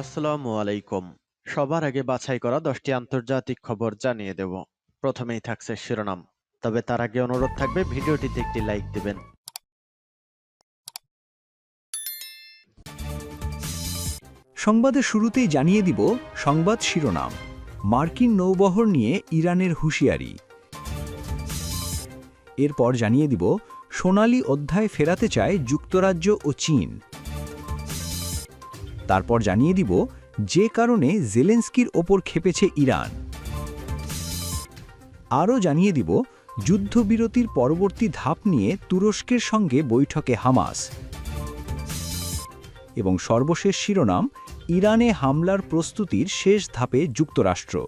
আসসালামু আলাইকুম। সবার আগে বাছাই করা দশটি আন্তর্জাতিক খবর জানিয়ে দেব। প্রথমেই থাকছে শিরোনাম। তবে তার আগে অনুরোধ থাকবে, ভিডিওটিতে একটি লাইক দিবেন। সংবাদের শুরুতেই জানিয়ে দিব সংবাদ শিরোনাম। মার্কিন নৌবহর নিয়ে ইরানের হুঁশিয়ারি। এরপর জানিয়ে দিব, সোনালি অধ্যায় ফেরাতে চায় যুক্তরাজ্য ও চীন। তারপর জানিয়ে দিব যে কারণে জেলেন্সকির ওপর খেপেছে ইরান। আরও জানিয়ে দিব, যুদ্ধবিরতির পরবর্তী ধাপ নিয়ে তুরস্কের সঙ্গে বৈঠকে হামাস। এবং সর্বশেষ শিরোনাম, ইরানে হামলার প্রস্তুতির শেষ ধাপে যুক্তরাষ্ট্র।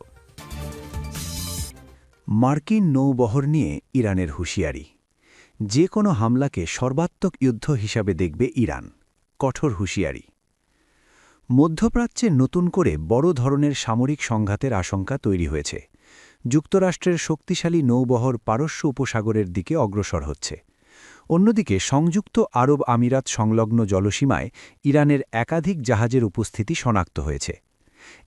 মার্কিন নৌবহর নিয়ে ইরানের হুঁশিয়ারি। যে কোনো হামলাকে সর্বাত্মক যুদ্ধ হিসাবে দেখবে ইরান। কঠোর হুঁশিয়ারি। মধ্যপ্রাচ্যে নতুন করে বড় ধরনের সামরিক সংঘাতের আশঙ্কা তৈরি হয়েছে। যুক্তরাষ্ট্রের শক্তিশালী নৌবহর পারস্য উপসাগরের দিকে অগ্রসর হচ্ছে। অন্যদিকে, সংযুক্ত আরব আমিরাত সংলগ্ন জলসীমায় ইরানের একাধিক জাহাজের উপস্থিতি শনাক্ত হয়েছে।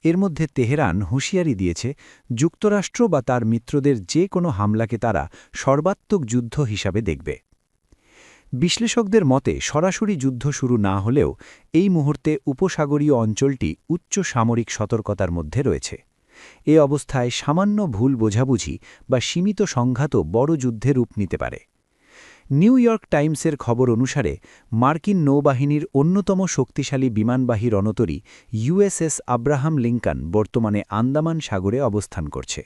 এর মধ্যে তেহরান হুঁশিয়ারি দিয়েছে, যুক্তরাষ্ট্র বা তার মিত্রদের যে কোনো হামলাকে তারা সর্বাত্মক যুদ্ধ হিসাবে দেখবে। বিশ্লেষকদের মতে, সরাসরি যুদ্ধ শুরু না হলেও এই মুহূর্তে উপসাগরীয় অঞ্চলটি উচ্চ সামরিক সতর্কতার মধ্যে রয়েছে। এ অবস্থায় সামান্য ভুল বোঝাবুঝি বা সীমিত সংঘাতও বড় যুদ্ধে রূপ নিতে পারে। নিউ ইয়র্ক টাইমসের খবর অনুসারে, মার্কিন নৌবাহিনীর অন্যতম শক্তিশালী বিমানবাহী রণতরী ইউএসএস আব্রাহাম লিঙ্কন বর্তমানে আন্দামান সাগরে অবস্থান করছে।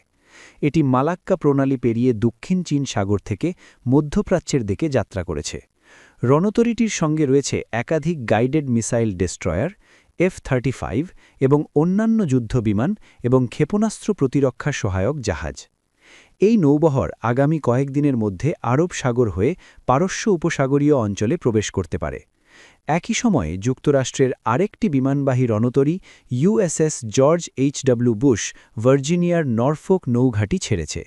এটি মালাক্কা প্রণালী পেরিয়ে দক্ষিণ চীন সাগর থেকে মধ্যপ্রাচ্যের দিকে যাত্রা করেছে। রণতরীটির সঙ্গে রয়েছে একাধিক guided missile destroyer, F thirty এবং অন্যান্য যুদ্ধবিমান এবং ক্ষেপণাস্ত্র প্রতিরক্ষা সহায়ক জাহাজ। এই নৌবহর আগামী কয়েকদিনের মধ্যে আরব সাগর হয়ে পারস্য উপসাগরীয় অঞ্চলে প্রবেশ করতে পারে। একই সময়ে যুক্তরাষ্ট্রের আরেকটি বিমানবাহী রণতরী ইউএসএস জর্জ এইচডব্লিউ বুশ ভার্জিনিয়ার নরফোক নৌঘাটি ছেড়েছে।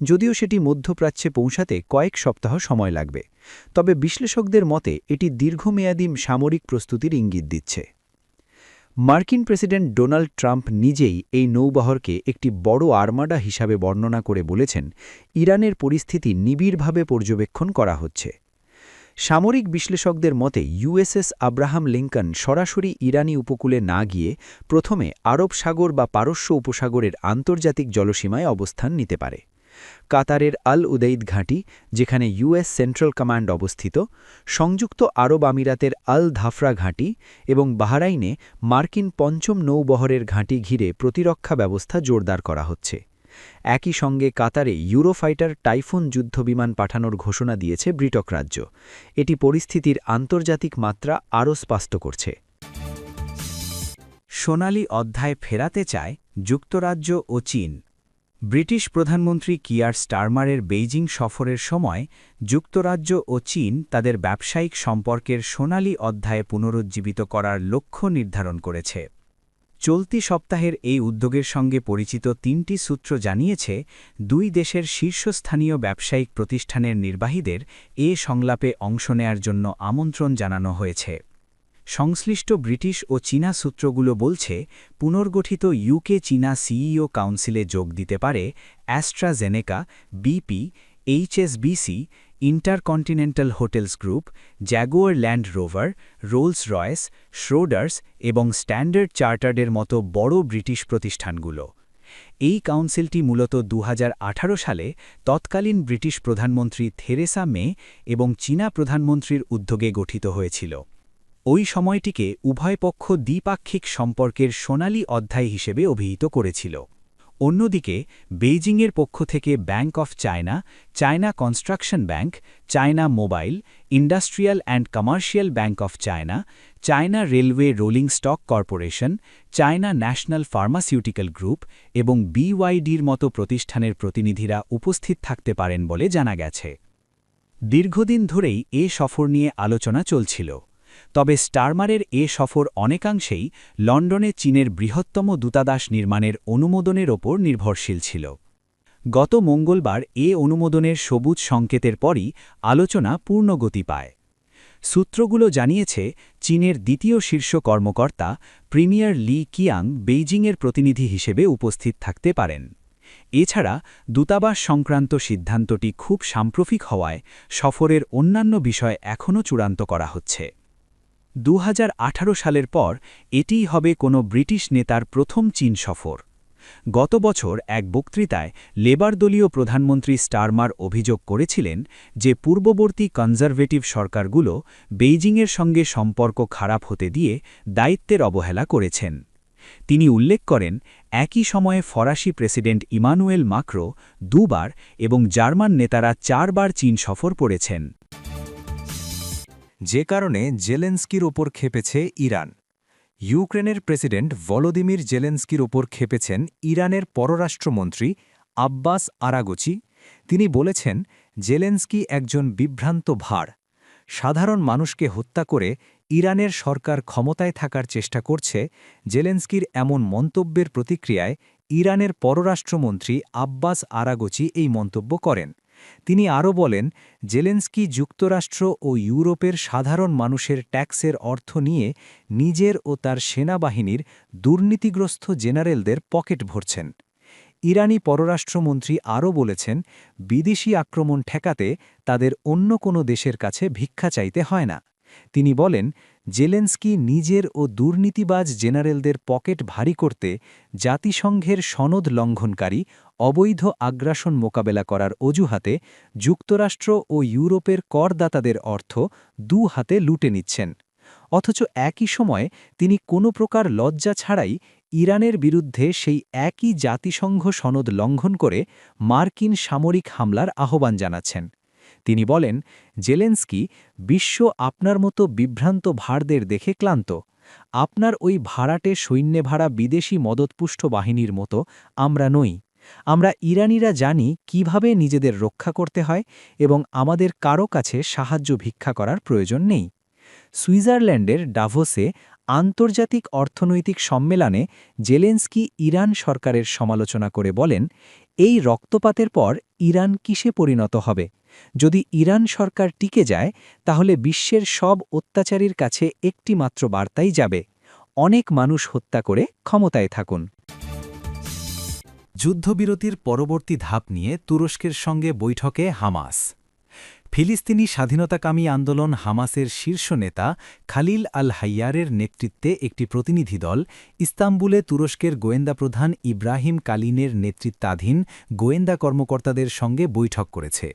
যদিও সেটি মধ্যপ্রাচ্যে পৌঁছাতে কয়েক সপ্তাহ সময় লাগবে, তবে বিশ্লেষকদের মতে এটি দীর্ঘমেয়াদী সামরিক প্রস্তুতির ইঙ্গিত দিচ্ছে। মার্কিন প্রেসিডেন্ট ডোনাল্ড ট্রাম্প নিজেই এই নৌবহরকে একটি বড় আর্মাডা হিসাবে বর্ণনা করে বলেছেন, ইরানের পরিস্থিতি নিবিড়ভাবে পর্যবেক্ষণ করা হচ্ছে। সামরিক বিশ্লেষকদের মতে, ইউএসএস আব্রাহাম লিঙ্কন সরাসরি ইরানি উপকূলে না গিয়ে প্রথমে আরব সাগর বা পারস্য উপসাগরের আন্তর্জাতিক জলসীমায় অবস্থান নিতে পারে। কাতারের আল উদৈদ ঘাঁটি, যেখানে ইউএস সেন্ট্রাল কমান্ড অবস্থিত, সংযুক্ত আরব আমিরাতের আল ধাফরা ঘাঁটি এবং বাহরাইনে মার্কিন পঞ্চম নৌবহরের ঘাঁটি ঘিরে প্রতিরক্ষা ব্যবস্থা জোরদার করা হচ্ছে। একই সঙ্গে কাতারে ইউরোফাইটার টাইফুন যুদ্ধবিমান পাঠানোর ঘোষণা দিয়েছে ব্রিটক রাজ্য। এটি পরিস্থিতির আন্তর্জাতিক মাত্রা আরও স্পষ্ট করছে। সোনালি অধ্যায় ফেরাতে চায় যুক্তরাজ্য ও চীন। ব্রিটিশ প্রধানমন্ত্রী কিয়ার স্টারমারের বেইজিং সফরের সময়, যুক্তরাজ্য ও চীন তাদের ব্যবসায়িক সম্পর্কের সোনালী অধ্যায়ে পুনরুজ্জীবিত করার লক্ষ্য নির্ধারণ করেছে। চলতি সপ্তাহের এই উদ্যোগের সঙ্গে পরিচিত তিনটি সূত্র জানিয়েছে, দুই দেশের শীর্ষস্থানীয় ব্যবসায়িক প্রতিষ্ঠানের নির্বাহীদের এ সংলাপে অংশ নেয়ার জন্য আমন্ত্রণ জানানো হয়েছে। সংশ্লিষ্ট ব্রিটিশ ও চীনা সূত্রগুলো বলছে, পুনর্গঠিত ইউকে চীনা সিইও কাউন্সিলে যোগ দিতে পারে AstraZeneca BP HSBC InterContinental Hotels Group Jaguar Land Rover Rolls Royce Schroders এবং স্ট্যান্ডার্ড চার্টার্ডের মতো বড় ব্রিটিশ প্রতিষ্ঠানগুলো। এই কাউন্সিলটি মূলত দু হাজার আঠারো সালে তৎকালীন ব্রিটিশ প্রধানমন্ত্রী থেরেসা মে এবং চীনা প্রধানমন্ত্রীর উদ্যোগে গঠিত হয়েছিল। ওই সময়টিকে উভয় পক্ষ দ্বিপাক্ষিক সম্পর্কের সোনালী অধ্যায় হিসেবে অভিহিত করেছিল। অন্যদিকে, বেইজিংয়ের পক্ষ থেকে Bank of China China Construction Bank, China Mobile, Industrial and Commercial Bank of China China Railway Rolling Stock Corporation, China National Pharmaceutical Group এবং বিওয়াইডির মতো প্রতিষ্ঠানের প্রতিনিধিরা উপস্থিত থাকতে পারেন বলে জানা গেছে। দীর্ঘদিন ধরেই এ সফর নিয়ে আলোচনা চলছিল। তবে স্টারমারের এ সফর অনেকাংশেই লন্ডনে চীনের বৃহত্তম দূতাদাস নির্মাণের অনুমোদনের ওপর নির্ভরশীল ছিল। গত মঙ্গলবার এ অনুমোদনের সবুজ সংকেতের পরই আলোচনা পূর্ণগতি পায়। সূত্রগুলো জানিয়েছে, চীনের দ্বিতীয় শীর্ষ কর্মকর্তা প্রিমিয়ার লি কিয়াং বেইজিংয়ের প্রতিনিধি হিসেবে উপস্থিত থাকতে পারেন। এছাড়া দূতাবাস সংক্রান্ত সিদ্ধান্তটি খুব সাম্প্রতিক হওয়ায় সফরের অন্যান্য বিষয় এখনও চূড়ান্ত করা হচ্ছে। দু হাজার আঠারো সালের পর এটিই হবে কোনো ব্রিটিশ নেতার প্রথম চীন সফর। গত বছর এক বক্তৃতায় লেবার দলীয় প্রধানমন্ত্রী স্টারমার অভিযোগ করেছিলেন যে পূর্ববর্তী কনজারভেটিভ সরকারগুলো বেইজিংয়ের সঙ্গে সম্পর্ক খারাপ হতে দিয়ে দায়িত্বের অবহেলা করেছেন। তিনি উল্লেখ করেন, একই সময়ে ফরাসি প্রেসিডেন্ট ইমানুয়েল মাক্রো দুবার এবং জার্মান নেতারা চারবার চীন সফর করেছেন। যে কারণে জেলেন্সকির ওপর খেপেছে ইরান। ইউক্রেনের প্রেসিডেন্ট ভলোদিমির জেলেন্সকির ওপর খেপেছেন ইরানের পররাষ্ট্রমন্ত্রী আব্বাস আরাগোচি। তিনি বলেছেন, জেলেন্সকি একজন বিভ্রান্ত ভাড় সাধারণ মানুষকে হত্যা করে ইরানের সরকার ক্ষমতায় থাকার চেষ্টা করছে জেলেন্সকির এমন মন্তব্যের প্রতিক্রিয়ায় ইরানের পররাষ্ট্রমন্ত্রী আব্বাস আরাগোচি এই মন্তব্য করেন। তিনি আরও বলেন, জেলেন্সকি যুক্তরাষ্ট্র ও ইউরোপের সাধারণ মানুষের ট্যাক্সের অর্থ নিয়ে নিজের ও তার সেনাবাহিনীর দুর্নীতিগ্রস্ত জেনারেলদের পকেট ভরছেন। ইরানি পররাষ্ট্রমন্ত্রী আরও বলেছেন, বিদেশি আক্রমণ ঠেকাতে তাদের অন্য কোনো দেশের কাছে ভিক্ষা চাইতে হয় না। তিনি বলেন, জেলেন্সকি নিজের ও দুর্নীতিবাজ জেনারেলদের পকেট ভারী করতে জাতিসংঘের সনদ লঙ্ঘনকারী অবৈধ আগ্রাসন মোকাবেলা করার অজুহাতে যুক্তরাষ্ট্র ও ইউরোপের করদাতাদের অর্থ দু হাতে লুটে নিচ্ছেন। অথচ একই সময়ে তিনি কোনো প্রকার লজ্জা ছাড়াই ইরানের বিরুদ্ধে সেই একই জাতিসংঘ সনদ লঙ্ঘন করে মার্কিন সামরিক হামলার আহ্বান জানাচ্ছেন। তিনি বলেন, জেলেন্সকি বিশ্ব আপনার মতো বিভ্রান্ত ভাড়দের দেখে ক্লান্ত। আপনার ওই ভাড়াটে সৈন্যে ভাড়া বিদেশি মদতপুষ্ট বাহিনীর মতো আমরা নই। আমরা ইরানিরা জানি কীভাবে নিজেদের রক্ষা করতে হয় এবং আমাদের কারও কাছে সাহায্য ভিক্ষা করার প্রয়োজন নেই। সুইজারল্যান্ডের ডাভোসে আন্তর্জাতিক অর্থনৈতিক সম্মেলনে জেলেন্সকি ইরান সরকারের সমালোচনা করে বলেন, এই রক্তপাতের পর ইরান কিসে পরিণত হবে? যদি ইরান সরকার টিকে যায়, তাহলে বিশ্বের সব অত্যাচারীর কাছে একটি মাত্র বার্তাই যাবে, অনেক মানুষ হত্যা করে ক্ষমতায় থাকুন। যুদ্ধবিরতির পরবর্তী ধাপ নিয়ে তুরস্কের সঙ্গে বৈঠকে হামাস। ফিলিস্তিনি স্বাধীনতাকামী আন্দোলন হামাসের শীর্ষ নেতা খালিল আল হাইয়ারের নেতৃত্বে একটি প্রতিনিধি দল ইস্তাম্বুলে তুরস্কের গোয়েন্দা প্রধান ইব্রাহিম কালিনের নেতৃত্বাধীন গোয়েন্দা কর্মকর্তাদের সঙ্গে বৈঠক করেছে।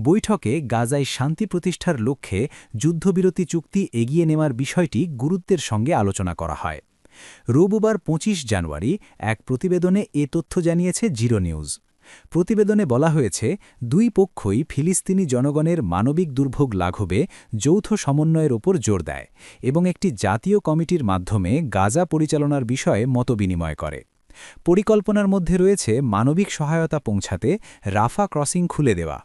বৈঠকে গাজায় শান্তি প্রতিষ্ঠার লক্ষ্যে যুদ্ধবিরতি চুক্তি এগিয়ে নেওয়ার বিষয়টি গুরুত্বের সঙ্গে আলোচনা করা হয়। রবিবার ২৫ জানুয়ারি এক প্রতিবেদনে এ তথ্য জানিয়েছে জিরো নিউজ। প্রতিবেদনে বলা হয়েছে, দুই পক্ষই ফিলিস্তিনি জনগণের মানবিক দুর্ভোগ লাঘবে যৌথ সমন্বয়ের ওপর জোর দেয় এবং একটি জাতীয় কমিটির মাধ্যমে গাজা পরিচালনার বিষয়ে মতবিনিময় করে। পরিকল্পনার মধ্যে রয়েছে মানবিক সহায়তা পৌঁছাতে রাফা ক্রসিং খুলে দেওয়া।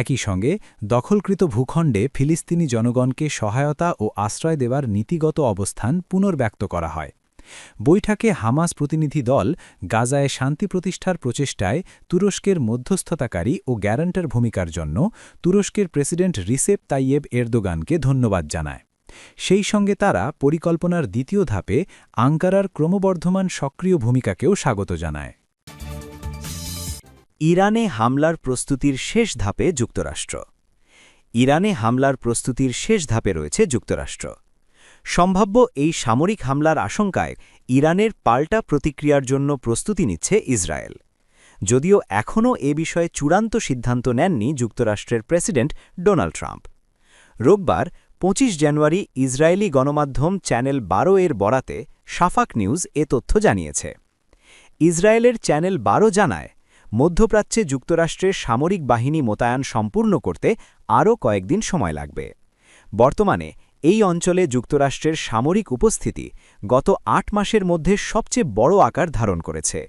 একই সঙ্গে দখলকৃত ভূখণ্ডে ফিলিস্তিনি জনগণকে সহায়তা ও আশ্রয় দেওয়ার নীতিগত অবস্থান পুনর্ব্যক্ত করা হয়। বৈঠকে হামাস প্রতিনিধি দল গাজায় শান্তি প্রতিষ্ঠার প্রচেষ্টায় তুরস্কের মধ্যস্থতাকারী ও গ্যারান্টার ভূমিকার জন্য তুরস্কের প্রেসিডেন্ট রিসেপ তাইয়েব এরদোগানকে ধন্যবাদ জানায়। সেই সঙ্গে তারা পরিকল্পনার দ্বিতীয় ধাপে আঙ্কারার ক্রমবর্ধমান সক্রিয় ভূমিকাকেও স্বাগত জানায়। ইরানে হামলার প্রস্তুতির শেষ ধাপে যুক্তরাষ্ট্র। ইরানে হামলার প্রস্তুতির শেষ ধাপে রয়েছে যুক্তরাষ্ট্র। সম্ভাব্য এই সামরিক হামলার আশঙ্কায় ইরানের পাল্টা প্রতিক্রিয়ার জন্য প্রস্তুতি নিচ্ছে ইসরায়েল। যদিও এখনও এ বিষয়ে চূড়ান্ত সিদ্ধান্ত নেননি যুক্তরাষ্ট্রের প্রেসিডেন্ট ডোনাল্ড ট্রাম্প। রোববার ২৫ জানুয়ারি ইসরায়েলি গণমাধ্যম চ্যানেল বারো এর বরাতে সাফাক নিউজ এ তথ্য জানিয়েছে। ইসরায়েলের চ্যানেল বারো জানায় মধ্যপ্রাচ্যে যুক্তরাষ্ট্রের সামরিক বাহিনী মোতায়েন সম্পূর্ণ করতে আরও কয়েকদিন সময় লাগবে। বর্তমানে এই অঞ্চলে যুক্তরাষ্ট্রের সামরিক উপস্থিতি গত আট মাসের মধ্যে সবচেয়ে বড় আকার ধারণ করেছে।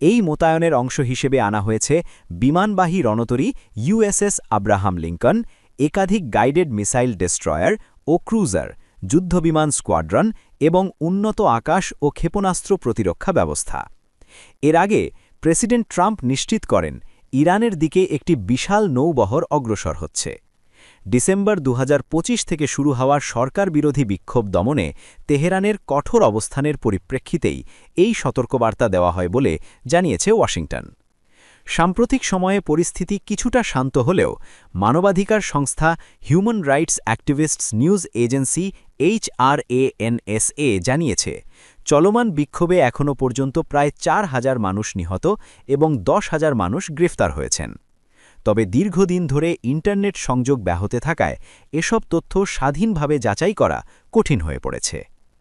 এই মোতায়নের অংশ হিসেবে আনা হয়েছে বিমানবাহী রণতরী ইউএসএস আব্রাহাম লিঙ্কন, একাধিক গাইডেড মিসাইল ডেস্ট্রয়ার ও ক্রুজার, যুদ্ধবিমান স্কোয়াড্রন এবং উন্নত আকাশ ও ক্ষেপণাস্ত্র প্রতিরক্ষা ব্যবস্থা। এর আগে প্রেসিডেন্ট ট্রাম্প নিশ্চিত করেন, ইরানের দিকে একটি বিশাল নৌবহর অগ্রসর হচ্ছে। ডিসেম্বর দু হাজার পঁচিশ থেকে শুরু হওয়ার সরকার বিরোধী বিক্ষোভ দমনে তেহরানের কঠোর অবস্থানের পরিপ্রেক্ষিতেই এই সতর্কবার্তা দেওয়া হয় বলে জানিয়েছে ওয়াশিংটন। সাম্প্রতিক সময়ে পরিস্থিতি কিছুটা শান্ত হলেও মানবাধিকার সংস্থা Human Rights Activists News Agency HRANSA জানিয়েছে চলমান বিক্ষোভে এখনও পর্যন্ত প্রায় চার হাজার মানুষ নিহত এবং দশ হাজার মানুষ গ্রেফতার হয়েছেন। তবে দীর্ঘদিন ধরে ইন্টারনেট সংযোগ ব্যাহত থাকায় এসব তথ্য স্বাধীনভাবে যাচাই করা কঠিন হয়ে পড়েছে।